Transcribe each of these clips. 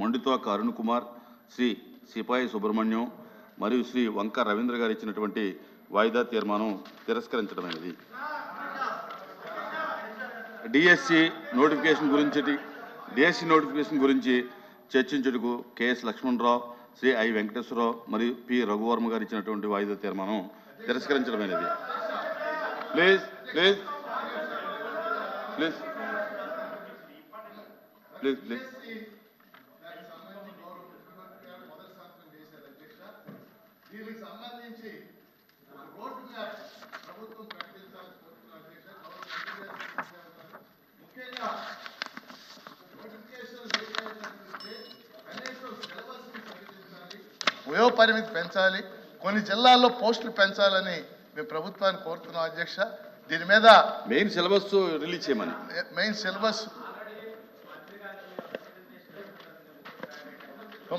మొండితోక అరుణ్ కుమార్ శ్రీ సిపాయి సుబ్రహ్మణ్యం మరియు శ్రీ వంక రవీంద్ర గారు ఇచ్చినటువంటి వాయిదా తీర్మానం తిరస్కరించడమైనది. డిఎస్సి నోటిఫికేషన్ గురించి డిఎస్సి నోటిఫికేషన్ గురించి చర్చించుటకు K S Lakshmanarao Shri I Venkateswararao మరియు పి రఘువర్మ గారు ఇచ్చినటువంటి వాయిదా తీర్మానం తిరస్కరించడమైనది. Please please please please please. సంబంధించి రోడ్ మ్యాప్ ప్రభుత్వం ప్రకటించాలని కోరుతున్నాను అధ్యక్ష. గౌరవ మంత్రి గారు సూచించారు. ముఖ్యంగా నోటిఫికేషన్ కనీసం సిలబస్ని ప్రకటించాలి వయో పరిమితి పెంచాలి కొన్ని జిల్లాల్లో పోస్టులు పెంచాలని మేము ప్రభుత్వాన్ని కోరుతున్నాం అధ్యక్ష దీని మీద మెయిన్ సిలబస్ రిలీజ్ చేయమని మెయిన్ సిలబస్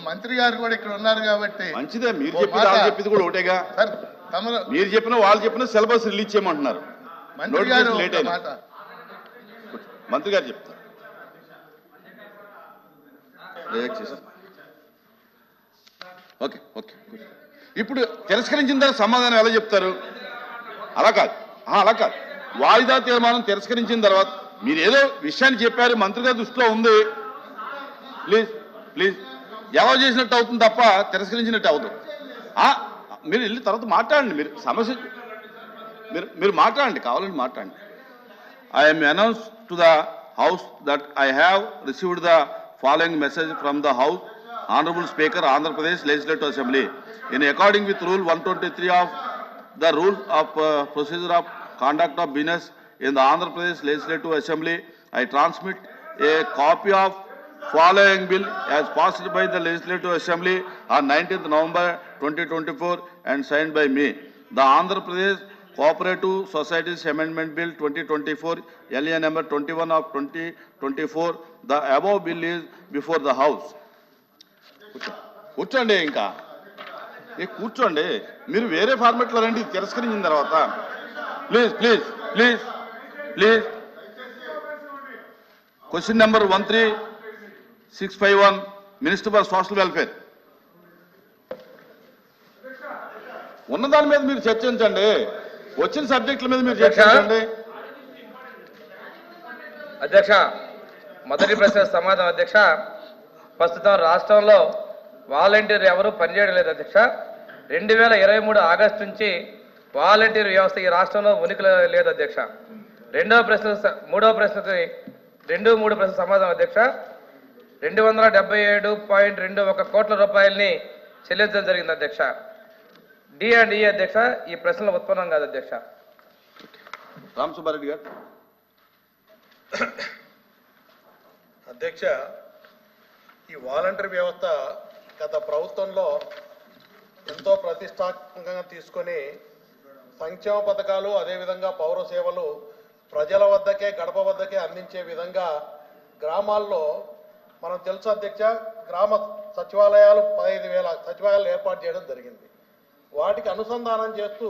మంత్రి గారు కూడా ఇక్కడ ఉన్నారు కాబట్టి మంచిదే మీరు చెప్పింది వాళ్ళు చెప్పింది కూడా ఒకటేగా. సార్ తమరు మీరు చెప్పిన వాళ్ళు చెప్పిన సిలబస్ రిలీజ్ చేయమంటున్నారు. మంత్రి గారు లేట్ మాట. మంత్రి గారు చెప్తారు. Okay okay. ఇప్పుడు తిరస్కరించిన తర్వాత సమాధానం ఎలా చెప్తారు? అలా కాదు. అలా కాదు. వాయిదా తీర్మానం తిరస్కరించిన తర్వాత మీరు ఏదో విషయాన్ని చెప్పారు మంత్రి గారి దృష్టిలో ఉంది. Please please. ఎవరు చేసినట్టు అవుతుంది తప్ప తిరస్కరించినట్టు అవుతుంది. మీరు వెళ్ళిన తర్వాత మాట్లాడండి మీరు సమస్య మీరు మీరు మాట్లాడండి కావాలని మాట్లాడండి. I'm announce to the house that I have received the following message from the house honourable speaker Andhra Pradesh legislative assembly in according with rule one twenty three of the rule of procedure of conduct of business in the Andhra Pradesh legislative assembly I transmit a copy of following bill as passed by the Legislative Assembly on 19th November 2024 and signed by me. The Andhra Pradesh Cooperative Societies Amendment Bill 2024, LA number 21 of 2024. The above bill is before the House. కూర్చో- కూర్చోండి ఇంకా ఏ కూర్చోండి మీరు వేరే ఫార్మెట్లో రండి ఇది తిరస్కరించిన తర్వాత please please please please question number one three six five one minister for social welfare. ఉన్న దాని మీద మీరు చర్చించండి. వచ్చిన సబ్జెక్టుల మీద మీరు చర్చించండి. అధ్యక్ష మొదటి ప్రశ్న సమాధానం. అధ్యక్ష ప్రస్తుతం రాష్ట్రంలో వాలంటీర్ ఎవరు పనిచేయడం లేదు అధ్యక్ష. రెండు వేల ఇరవై మూడు ఆగస్టు నుంచి వాలంటీర్ వ్యవస్థ ఈ రాష్ట్రంలో ఉనికిలో లేదు అధ్యక్ష. రెండవ ప్రశ్న మూడవ ప్రశ్నకి రెండు మూడు ప్రశ్న సమాధానం అధ్యక్ష. రెండు వందల డెబ్బై ఏడు పాయింట్ రెండు ఒక కోట్ల రూపాయలని చెల్లించడం జరిగింది అధ్యక్ష. డి అండ్ ఈ అధ్యక్ష ఈ ప్రశ్నలు ఉత్పన్నం కాదు అధ్యక్ష. రామ్ సుబ్బారెడ్డి గారు. అధ్యక్ష ఈ వాలంటరీ వ్యవస్థ గత ప్రభుత్వంలో ఎంతో ప్రతిష్టాత్మకంగా తీసుకొని సంక్షేమ పథకాలు అదేవిధంగా పౌర సేవలు ప్రజల వద్దకే గడప వద్దకే అందించే విధంగా గ్రామాల్లో మనం తెలుసు అధ్యక్ష గ్రామ సచివాలయాలు పదహైదు వేల సచివాలయాలు ఏర్పాటు చేయడం జరిగింది. వాటికి అనుసంధానం చేస్తూ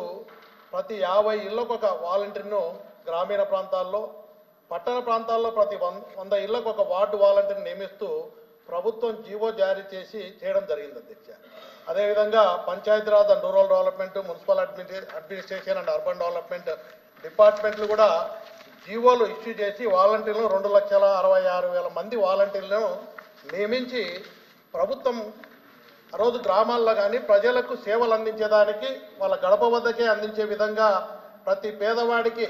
ప్రతి యాభై ఇళ్ళకు ఒక వాలంటీర్ను గ్రామీణ ప్రాంతాల్లో పట్టణ ప్రాంతాల్లో ప్రతి వంద వంద ఇళ్ళకు ఒక వార్డు వాలంటీర్ని నియమిస్తూ ప్రభుత్వం జీవో జారీ చేసి చేయడం జరిగింది అధ్యక్ష. అదేవిధంగా Panchayati Raj and rural development municipal admini administration and urban development డిపార్ట్మెంట్లు కూడా జీవోలు ఇష్యూ చేసి వాలంటీర్లు రెండు లక్షల అరవై ఆరు వేల మంది వాలంటీర్లను నియమించి ప్రభుత్వం ఆ రోజు గ్రామాల్లో కానీ ప్రజలకు సేవలు అందించేదానికి వాళ్ళ గడప వద్దకే అందించే విధంగా ప్రతి పేదవాడికి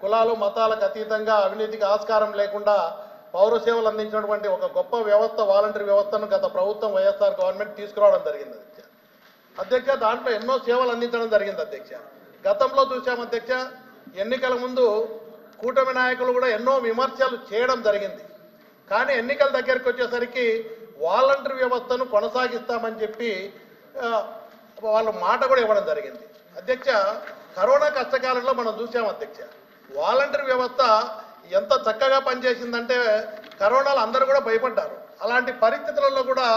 కులాలు మతాలకు అతీతంగా అవినీతికి ఆస్కారం లేకుండా పౌర సేవలు అందించినటువంటి ఒక గొప్ప వ్యవస్థ వాలంటీర్ వ్యవస్థను గత ప్రభుత్వం వైఎస్ఆర్ గవర్నమెంట్ తీసుకురావడం జరిగింది అధ్యక్ష. అధ్యక్ష దాంట్లో ఎన్నో సేవలు అందించడం జరిగింది అధ్యక్ష. గతంలో చూసాం అధ్యక్ష ఎన్నికల ముందు కూటమి నాయకులు కూడా ఎన్నో విమర్శలు చేయడం జరిగింది. కానీ ఎన్నికల దగ్గరికి వచ్చేసరికి వాలంటరీ వ్యవస్థను కొనసాగిస్తామని చెప్పి వాళ్ళ మాట కూడా ఇవ్వడం జరిగింది. అధ్యక్ష కరోనా కష్టకాలంలో మనం చూసాం అధ్యక్ష. వాలంటరీ వ్యవస్థ ఎంత చక్కగా పనిచేసిందంటే కరోనాలో అందరూ కూడా భయపడ్డారు. అలాంటి పరిస్థితులలో కూడా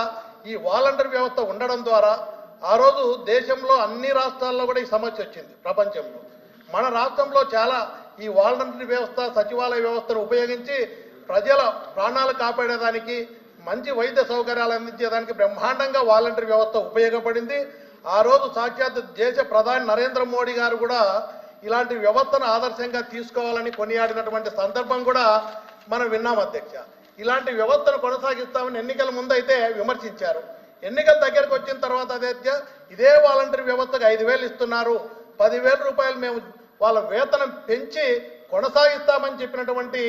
ఈ వాలంటరీ వ్యవస్థ ఉండడం ద్వారా ఆ రోజు దేశంలో అన్ని రాష్ట్రాల్లో కూడా ఈ సమస్య వచ్చింది ప్రపంచంలో. మన రాష్ట్రంలో చాలా ఈ వాలంటరీ వ్యవస్థ సచివాలయ వ్యవస్థను ఉపయోగించి ప్రజల ప్రాణాలు కాపాడేదానికి మంచి వైద్య సౌకర్యాలు అందించేదానికి బ్రహ్మాండంగా వాలంటరీ వ్యవస్థ ఉపయోగపడింది. ఆ రోజు సాక్షాత్ దేశ ప్రధాని నరేంద్ర మోడీ గారు కూడా ఇలాంటి వ్యవస్థను ఆదర్శంగా తీసుకోవాలని కొనియాడినటువంటి సందర్భం కూడా మనం విన్నాం అధ్యక్ష. ఇలాంటి వ్యవస్థను కొనసాగిస్తామని ఎన్నికల ముందు అయితే విమర్శించారు. ఎన్నికల దగ్గరకు వచ్చిన తర్వాత అధ్యక్ష ఇదే వాలంటరీ వ్యవస్థకు ఐదు వేలు ఇస్తున్నారు. పదివేల రూపాయలు మేము వాళ్ళ వేతనం పెంచి కొనసాగిస్తామని చెప్పినటువంటి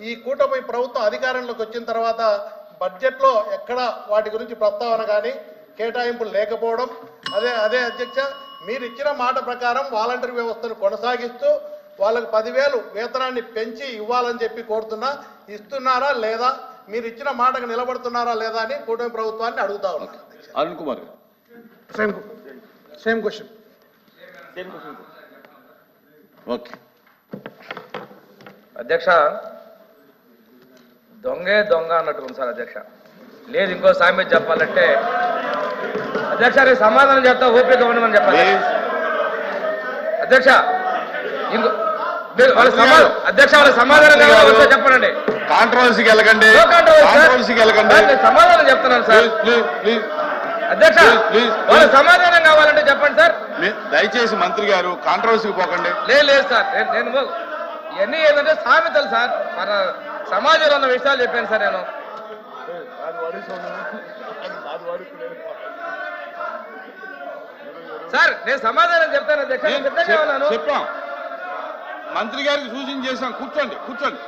ఈ కూటమి ప్రభుత్వం అధికారంలోకి వచ్చిన తర్వాత బడ్జెట్లో ఎక్కడ వాటి గురించి ప్రస్తావన కానీ కేటాయింపులు లేకపోవడం. అదే అదే అధ్యక్ష మీరు ఇచ్చిన మాట ప్రకారం వాలంటరీ వ్యవస్థను కొనసాగిస్తూ వాళ్ళకి పదివేలు వేతనాన్ని పెంచి ఇవ్వాలని చెప్పి కోరుతున్నా. ఇస్తున్నారా లేదా? మీరు ఇచ్చిన మాటకు నిలబడుతున్నారా లేదా అని కూటమి ప్రభుత్వాన్ని అడుగుతా అధ్యక్ష. అరుణ్ కుమార్ గారు. Same same question okay. అధ్యక్ష దొంగే దొంగ అన్నట్టు ఉంది సార్ అధ్యక్ష. లేదు ఇంకో సామెత చెప్పాలంటే అధ్యక్ష నేను సమాధానం చెప్తా ఓపిక ఉండమని చెప్పాలి. అధ్యక్ష ఇంకో వాళ్ళ సమా- అధ్యక్ష వాళ్ళ సమాధానం చెప్పండి. కాంట్రవర్సీకి వెళ్ళకండి. కాంట్రవర్సీకి వెళ్ళకండి. సమాధానం చెప్తున్నాను సార్ ప్లీజ్ ప్లీజ్ ప్లీజ్ అధ్యక్ష. సమాధానం కావాలంటే చెప్పండి సార్. దయచేసి మంత్రి గారు కాంట్రవర్సీకి పోకండి. లేదు లేదు సార్. నేను నేను ఇవన్నీ ఏంటంటే సామెతలు సార్. మన సమాజంలో ఉన్న విషయాలు చెప్పాను సార్ నేను. సార్ నేను సమాధానం చెప్తాను అధ్యక్ష. చెప్పాం. మంత్రి గారికి సూచన చేశాం కూర్చోండి. కూర్చోండి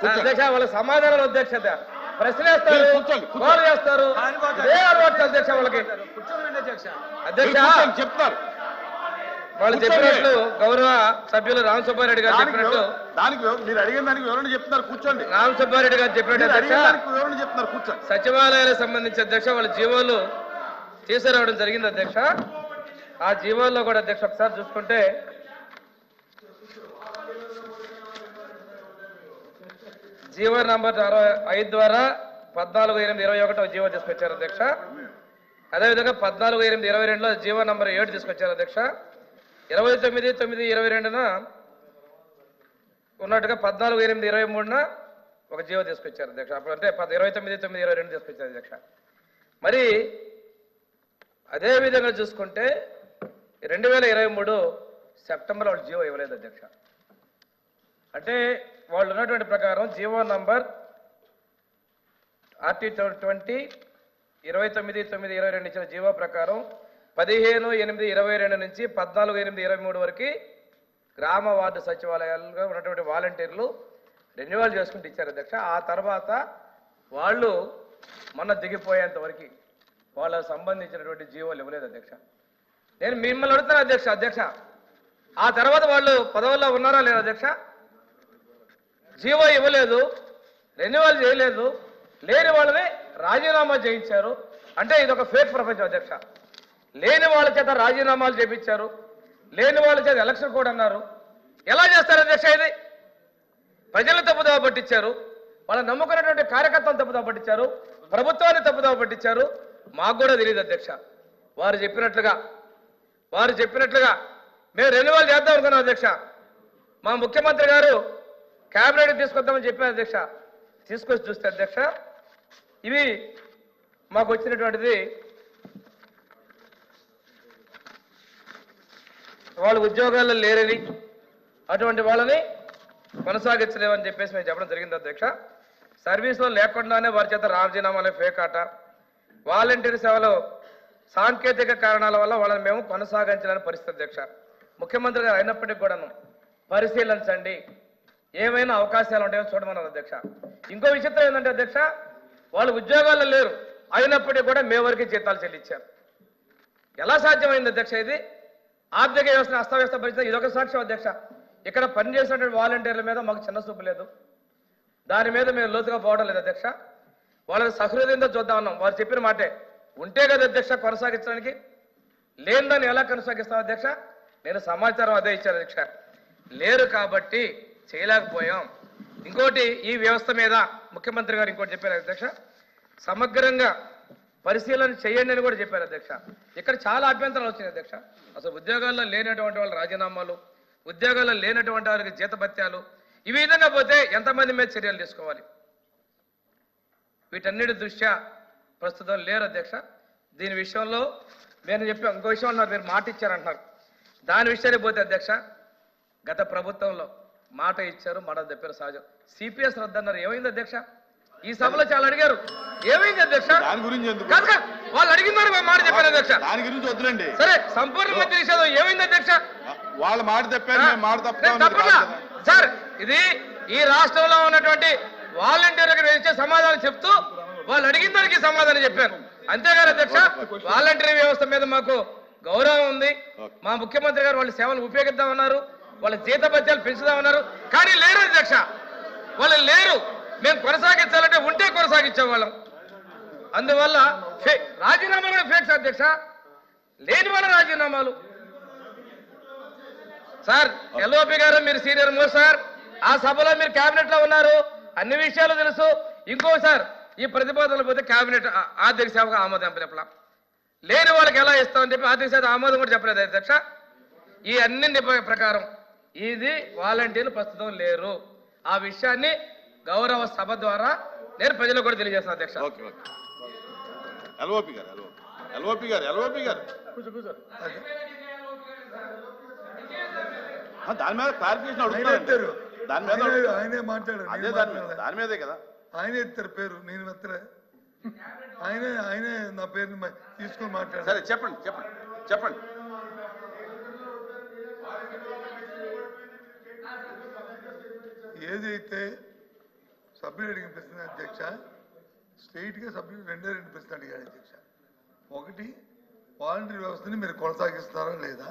కూర్చోండి అధ్యక్ష వాళ్ళ సమాధానాలు అధ్యక్షత. ప్రశ్నేస్తారు. కాల్ చేస్తారు. అలవాటు అధ్యక్ష వాళ్ళకి? అధ్యక్ష. చెప్తారు. వాళ్ళు. చెప్పినట్లు గౌరవ సభ్యులు రామ్ సుబ్బారెడ్డి గారు చెప్పినట్లు వివ- దానికి మీరు అడిగిన దానికి వివరణ చెప్తున్నారు కూర్చోండి. రామ్ సుబ్బారెడ్డి గారు చెప్పినట్టు అధ్యక్ష వివరణ చెప్తున్నారు కూర్చోండి. సచివాలయాలకు సంబంధించి అధ్యక్ష వాళ్ళ జీవోలు తీసుకురావడం జరిగింది అధ్యక్ష. ఆ జీవోల్లో కూడా అధ్యక్ష ఒకసారి చూసుకుంటే జీవో నంబర్ అరవై ఐదు ద్వారా పద్నాలుగు ఎనిమిది ఇరవై ఒకటో జీవో తీసుకొచ్చారు అధ్యక్ష. అదేవిధంగా పద్నాలుగు ఎనిమిది ఇరవై రెండులో జీవో నంబర్ ఏడు తీసుకొచ్చారు అధ్యక్ష. ఇరవై తొమ్మిది తొమ్మిది ఇరవై రెండున ఉన్నట్టుగా పద్నాలుగు ఎనిమిది ఇరవై మూడున ఒక జీవో తీసుకొచ్చారు అధ్యక్ష. అప్పుడు అంటే పద ఇరవై తొమ్మిది తొమ్మిది ఇరవై రెండు తీసుకొచ్చారు అధ్యక్ష. మరి అదేవిధంగా చూసుకుంటే రెండు వేల ఇరవై మూడు సెప్టెంబర్ వాళ్ళు జీవో ఇవ్వలేదు అధ్యక్ష. అంటే వాళ్ళు ఉన్నటువంటి ప్రకారం జీవో నంబర్ ఆర్టీ ట్వంటీ ఇరవై తొమ్మిది తొమ్మిది ఇరవై రెండు ఇచ్చిన జీవో ప్రకారం పదిహేను ఎనిమిది ఇరవై రెండు నుంచి పద్నాలుగు ఎనిమిది ఇరవై మూడు వరకు గ్రామ వార్డు సచివాలయాలుగా ఉన్నటువంటి వాలంటీర్లు రెన్యువల్ చేసుకుంటూ ఇచ్చారు అధ్యక్ష. ఆ తర్వాత వాళ్ళు మొన్న దిగిపోయేంత వరకు వాళ్ళకు సంబంధించినటువంటి జీవోలు ఇవ్వలేదు అధ్యక్ష. నేను మిమ్మల్ని అడుగుతాను అధ్యక్ష అధ్యక్ష. ఆ తర్వాత వాళ్ళు పదవుల్లో ఉన్నారా లేదా అధ్యక్ష? జీవో ఇవ్వలేదు రెన్యువల్ చేయలేదు లేని వాళ్ళని రాజీనామా చేయించారు. అంటే ఇది ఒక ఫేక్ ప్రపంచం అధ్యక్ష. లేని వాళ్ళ చేత రాజీనామాలు చేయించారు లేని వాళ్ళ చేత ఎలక్షన్ కూడా అన్నారు. ఎలా చేస్తారు అధ్యక్ష ఇది? ప్రజలు తప్పుదోవ పట్టించారు వాళ్ళని నమ్ముకున్నటువంటి కార్యకర్తలు తప్పుదోవ పట్టించారు ప్రభుత్వాన్ని తప్పుదోవ పట్టించారు. మాకు కూడా తెలియదు అధ్యక్ష. వారు చెప్పినట్లుగా వారు చెప్పినట్లుగా మేము రెన్యువల్ చేద్దాం అనుకున్నాం అధ్యక్ష. మా ముఖ్యమంత్రి గారు క్యాబినెట్ తీసుకొద్దామని చెప్పాను అధ్యక్ష. తీసుకొచ్చి చూస్తే అధ్యక్ష ఇవి మాకు వచ్చినటువంటిది వాళ్ళు ఉద్యోగాల్లో లేరని అటువంటి వాళ్ళని కొనసాగించలేమని చెప్పేసి మేము చెప్పడం జరిగింది అధ్యక్ష. సర్వీస్లో లేకుండానే వారి చేత రాజీనామాలే ఫేక్ ఆట వాలంటీర్ సేవలో సాంకేతిక కారణాల వల్ల వాళ్ళని మేము కొనసాగించలేని పరిస్థితి అధ్యక్ష. ముఖ్యమంత్రి గారు అయినప్పటికీ కూడాను పరిశీలించండి. ఏమైనా అవకాశాలు ఉంటాయో చూడమన్నారు అధ్యక్ష. ఇంకో విచిత్రం ఏంటంటే అధ్యక్ష వాళ్ళు ఉద్యోగాల్లో లేరు. అయినప్పటికీ కూడా మే వరకే జీతాలు చెల్లించారు. ఎలా సాధ్యమైంది అధ్యక్ష ఇది? ఆర్థిక వ్యవస్థను అస్తవ్యస్త పరిస్థితి ఇదొక సాక్ష్యం అధ్యక్ష. ఇక్కడ పనిచేసినటువంటి వాలంటీర్ల మీద మాకు చిన్న చూపు లేదు. దాని మీద మేము లోతుగా పోవడం లేదు అధ్యక్ష. వాళ్ళని సహృదయంతో చూద్దాం అన్నాం. వారు చెప్పిన మాటే. ఉంటే కదా అధ్యక్ష కొనసాగించడానికి. లేనిదాన్ని ఎలా కొనసాగిస్తాం అధ్యక్ష? నేను సమాచారం అదే ఇచ్చాను అధ్యక్ష. లేరు కాబట్టి చేయలేకపోయాం. ఇంకోటి ఈ వ్యవస్థ మీద ముఖ్యమంత్రి గారు ఇంకోటి చెప్పారు అధ్యక్ష. సమగ్రంగా పరిశీలన చేయండి అని కూడా చెప్పారు అధ్యక్ష. ఇక్కడ చాలా అభ్యంతరాలు వచ్చినాయి అధ్యక్ష. అసలు ఉద్యోగాల్లో లేనటువంటి వాళ్ళ రాజీనామాలు ఉద్యోగాల్లో లేనటువంటి వారికి జీతభత్యాలు ఈ విధంగా పోతే ఎంతమంది మీద చర్యలు తీసుకోవాలి? వీటన్నిటి దృష్ట్యా ప్రస్తుతం లేరు అధ్యక్ష. దీని విషయంలో నేను చెప్పి ఇంకో విషయం అన్నారు మీరు మాట ఇచ్చారంటున్నారు. దాని విషయానికి పోతే అధ్యక్ష గత ప్రభుత్వంలో మాట ఇచ్చారు మాట చెప్పారు సహజం. సిపిఎస్ రద్దు అన్నారు. ఏమైంది అధ్యక్ష? ఈ సభలో చాలా అడిగారు. ఏమైంది అధ్యక్ష? దాని గురించి ఎందుకు? కాదు కాదు. వాళ్ళు అడిగినారు మాట చెప్పారు అధ్యక్ష. దాని గురించి వద్దులండి. సరే సంపూర్ణ మంత్రి నిషేధం. ఏమైంది అధ్యక్ష? వాళ్ళ మాట తప్పారు మేము మాట నేను కదా. సార్ ఇది ఈ రాష్ట్రంలో ఉన్నటువంటి వాలంటీర్లకు నేను ఇచ్చే సమాధానం చెప్తూ వాళ్ళు అడిగిన దానికి సమాధానం చెప్పాను అంతేగాని అధ్యక్ష వాలంటీర్ వ్యవస్థ మీద మాకు గౌరవం ఉంది. మా ముఖ్యమంత్రి గారు వాళ్ళ సేవలు ఉపయోగిద్దామన్నారు. వాళ్ళ జీతభత్యాలు పెంచుదామన్నారు. కానీ లేరు అధ్యక్ష. వాళ్ళు లేరు. మేము కొనసాగించాలంటే ఉంటే కొనసాగించేవాళ్ళం. అందువల్ల ఫే- రాజీనామాలు కూడా ఫేక్స్ అధ్యక్ష. లేని వాళ్ళ రాజీనామాలు. సార్ ఎల్ఓపి గారు మీరు సీనియర్ మోస్ట్ సార్. ఆ సభలో మీరు కేబినెట్లో ఉన్నారు. అన్ని విషయాలు తెలుసు. ఇంకో సార్ ఈ ప్రతిపాదనలు పోతే కేబినెట్ ఆర్థిక సేవకు ఆమోదం చెప్పలా లేని వాళ్ళకి ఎలా ఇస్తామని చెప్పి ఆర్థిక సేవ ఆమోదం కూడా చెప్పలేదు అధ్యక్ష. ఈ అన్ని ప్రకారం ఇది వాలంటీర్లు ప్రస్తుతం లేరు. ఆ విషయాన్ని గౌరవ సభ ద్వారా నేను ప్రజలకు కూడా తెలియజేస్తాను అధ్యక్ష. Okay okay. ఎల్ఓపి గారు ఎల్ఓపి. గారు ఎల్ఓపి గారు. దాని మీద క్లారిఫికేషన్ అడుగుతారు దాని మీద ఆయనే- మాట్లాడారు అదే దాని మీద. దాని మీదే కదా. ఆయనే ఎత్తారు పేరు నేను ఎత్తలే. ఆయనే ఆయనే నా పేరుని తీసుకొని మాట్లాడారు సరే చెప్పండి చెప్పండి చెప్పండి. ఏదైతే సభ్యులు అడిగిన ప్రశ్న అధ్యక్ష స్ట్రైట్గా సభ్యులు రెండే రెండు ప్రశ్నలు అడిగారు అధ్యక్ష. ఒకటి వాలంటీర్ వ్యవస్థని మీరు కొనసాగిస్తారా లేదా?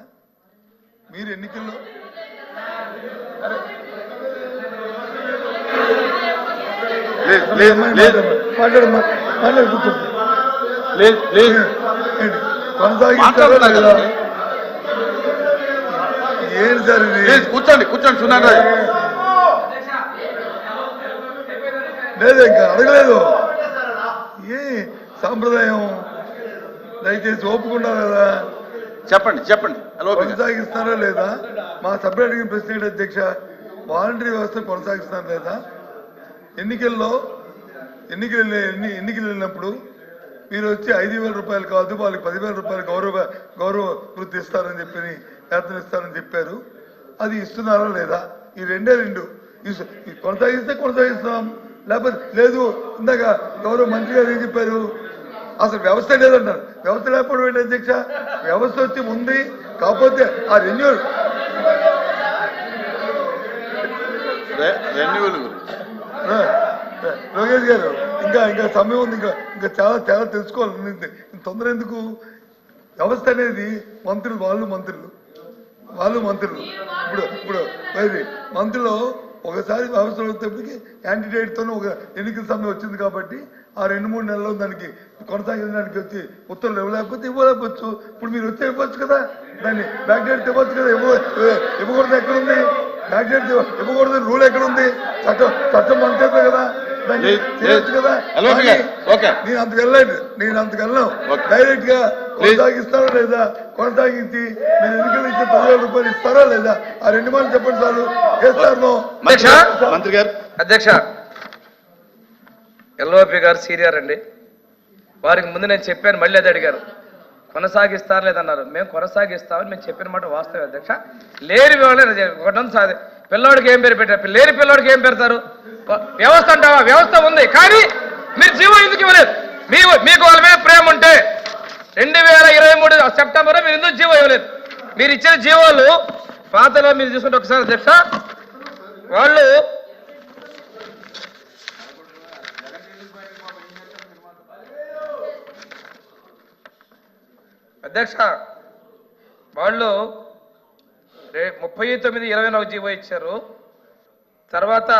మీరు ఎన్నికల్లో? కొనసాగిస్తారా లేదా. ఏంటి సార్ కూర్చోండి కూర్చోండి సునారాయణ లేదు ఇంకా అడగలేదు. ఏ సాంప్రదాయం? దయచేసి ఒప్పుకున్నారు కదా చెప్పండి చెప్పండి. కొనసాగిస్తారా లేదా? మా సభ్యులు అడిగిన ప్రశ్న ఏంటి అధ్యక్ష వాలంటరీ వ్యవస్థ కొనసాగిస్తారా లేదా? ఎన్నికల్లో ఎన్నికలు ఎన్ని ఎన్నికలు వెళ్ళినప్పుడు మీరు వచ్చి ఐదు వేల రూపాయలు కాదు వాళ్ళకి పదివేల రూపాయలు గౌరవ గౌరవ వృత్తి ఇస్తారని చెప్పి వేతనం ఇస్తారని చెప్పారు. అది ఇస్తున్నారా లేదా? ఈ రెండే రెండు. కొనసాగిస్తే కొనసాగిస్తాం. లేకపోతే లేదు ఇందాక గౌరవ మంత్రి గారు ఏం చెప్పారు? అసలు వ్యవస్థ లేదన్నారు. వ్యవస్థ లేకపోవడం ఏంటి అధ్యక్ష? వ్యవస్థ వచ్చి ఉంది కాకపోతే ఆ రెన్యూల్ ఆ, లోకేష్ గారు ఇంకా ఇంకా సమయం ఉంది ఇంకా ఇంకా చాలా చాలా తెలుసుకోవాలి. తొందర ఎందుకు? వ్యవస్థ అనేది మంత్రులు వాళ్ళు మంత్రులు. వాళ్ళు మంత్రులు. ఇప్పుడు ఇప్పుడు మంత్రులు ఒకసారి వ్యవస్థ వచ్చేప్పటికి యాంటీడేట్తోనే ఒక ఎన్నికల సమయం వచ్చింది కాబట్టి ఆ రెండు మూడు నెలల్లో దానికి కొనసాగించడానికి వచ్చి ఉత్తర్వులు ఇవ్వలేకపోతే ఇవ్వలేకపోవచ్చు. ఇప్పుడు మీరు వచ్చి ఇవ్వచ్చు కదా? దాన్ని బ్యాక్ డేట్ ఇవ్వచ్చు కదా? ఇవ్వ ఇవ్వకూడదు ఎక్కడుంది? బ్యాక్ డేట్ ఇవ్వకూడదు రూల్ ఎక్కడుంది? చట్టం చట్టం మన కదా? దాన్ని చేయొచ్చు. కదా. నేను అంతకు వెళ్ళలేదు. నేను అంతకు వెళ్ళను. డైరెక్ట్గా కొనసాగిస్తారా లేదా? కొనసాగించి మీరు ఎన్నికలు ఇచ్చే పదివేల రూపాయలు ఇస్తారా లేదా? ఆ రెండు మాటలు చెప్పండి చాలు చేస్తాను మంత్రి గారు, మంత్రి గారు. అధ్యక్ష! ఎల్ఓపి గారు సీనియర్ అండి. వారికి ముందు నేను చెప్పాను మళ్ళీ అది అడిగారు. కొనసాగిస్తారు లేదన్నారు. మేము కొనసాగిస్తామని మేము చెప్పిన మాట వాస్తవం అధ్యక్ష. లేని ఒకటం సాధి పిల్లోడికి ఏం పేరు పెట్టారు? లేని పిల్లోడికి ఏం పెడతారు వ్యవస్థ అంటావా? వ్యవస్థ ఉంది. కానీ మీరు జీవో ఎందుకు ఇవ్వలేదు? మీ మీకు వాళ్ళ మీద ప్రేమ ఉంటే రెండు వేల ఇరవై మూడు సెప్టెంబర్ మీరు ఎందుకు జీవో ఇవ్వలేదు? మీరు ఇచ్చిన జీవోలు పాతలో మీరు చూసుకుంటే ఒకసారి అధ్యక్ష వాళ్ళు అధ్యక్ష వాళ్ళు ముప్పై తొమ్మిది ఇరవై నాలుగు జీవో ఇచ్చారు. తర్వాత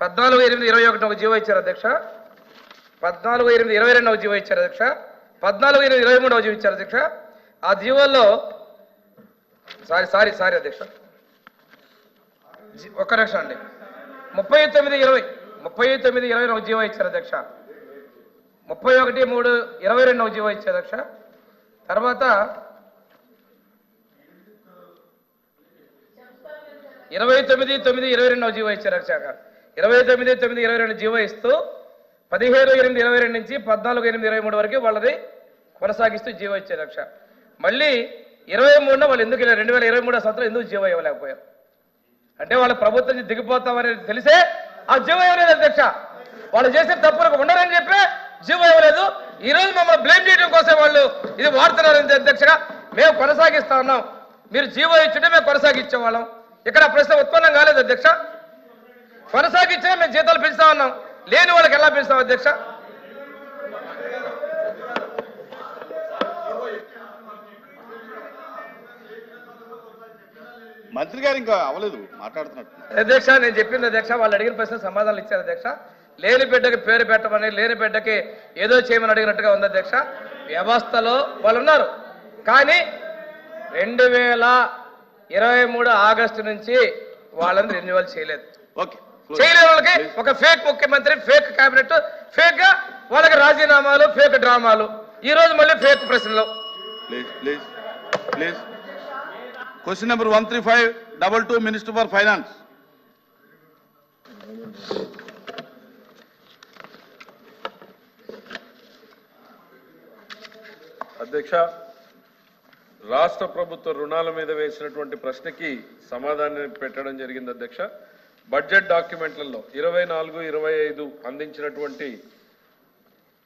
పద్నాలుగు ఎనిమిది ఇరవై ఒకటి ఒక జీవో ఇచ్చారు అధ్యక్ష. పద్నాలుగు ఎనిమిది ఇరవై రెండు జీవో ఇచ్చారు అధ్యక్ష. పద్నాలుగు ఎనిమిది ఇరవై మూడవ జీవో ఇచ్చారు అధ్యక్ష. ఆ జీవోల్లో సారీ సారీ సారీ అధ్యక్ష. జీ- ఒక్క నిమిషం అండి. ముప్పై తొమ్మిది ఇరవై ముప్పై తొమ్మిది ఇరవై రెండు జీవో ఇచ్చారు అధ్యక్ష. ముప్పై ఒకటి మూడు ఇరవై రెండు జీవో ఇచ్చారు అధ్యక్ష. తర్వాత ఇరవై తొమ్మిది తొమ్మిది ఇరవై రెండు జీవో ఇచ్చారు అధ్యక్ష. ఇరవై తొమ్మిది తొమ్మిది ఇరవై రెండు జీవో ఇస్తూ పదిహేడు ఎనిమిది ఇరవై రెండు నుంచి పద్నాలుగు ఎనిమిది ఇరవై మూడు వరకు వాళ్ళది కొనసాగిస్తూ జీవో ఇచ్చే రక్ష. మళ్ళీ ఇరవై మూడున వాళ్ళు ఎందుకు రెండు వేల ఇరవై మూడో సంవత్సరం ఎందుకు జీవో ఇవ్వలేకపోయారు? అంటే వాళ్ళ ప్రభుత్వం నుంచి దిగిపోతామనేది తెలిసే ఆ జీవో ఇవ్వలేదు అధ్యక్ష. వాళ్ళు చేసిన తప్పులకు ఉండరని చెప్పి జీవో ఇవ్వలేదు. ఈ రోజు మమ్మల్ని బ్లేమ్ చేయడం కోసం వాళ్ళు ఇది వాడుతున్నారు అధ్యక్షగా. మేము కొనసాగిస్తా ఉన్నాం. మీరు జీవో ఇచ్చుంటే మేము కొనసాగించే వాళ్ళం. ఇక్కడ ప్రశ్న ఉత్పన్నం కాలేదు అధ్యక్ష. కొనసాగించినా మేము జీతాలు పెంచుతా ఉన్నాం. లేని వాళ్ళకి ఎలా పెంచుతాం అధ్యక్ష? మంత్రి గారు ఇంకా అవ్వలేదు మాట్లాడుతున్నట్టు. అధ్యక్ష నేను చెప్పింది అధ్యక్ష వాళ్ళు అడిగిన ప్రశ్న సమాధానాలు ఇచ్చారు అధ్యక్ష. లేని బిడ్డకి పేరు పెట్టమని లేని బిడ్డకి ఏదో చేయమని అడిగినట్టుగా ఉంది అధ్యక్ష. వ్యవస్థలో వాళ్ళు ఉన్నారు. కానీ రెండు వేల ఇరవై మూడు ఆగస్టు నుంచి వాళ్ళని రెన్యువల్ చేయలేదు. ఓకే. చేయలేని వాళ్ళకి ఒక ఫేక్ ముఖ్యమంత్రి ఫేక్ కేబినెట్ ఫేక్గా వాళ్ళకి రాజీనామాలు ఫేక్ డ్రామాలు. ఈ రోజు మళ్ళీ ఫేక్ ప్రశ్నలు. Please please please question number one three five double two minister for finance అధ్యక్ష రాష్ట్ర ప్రభుత్వ రుణాల మీద వేసినటువంటి ప్రశ్నకి సమాధానం పెట్టడం జరిగింది అధ్యక్ష. బడ్జెట్ డాక్యుమెంట్లలో ఇరవై నాలుగు ఇరవై ఐదు అందించినటువంటి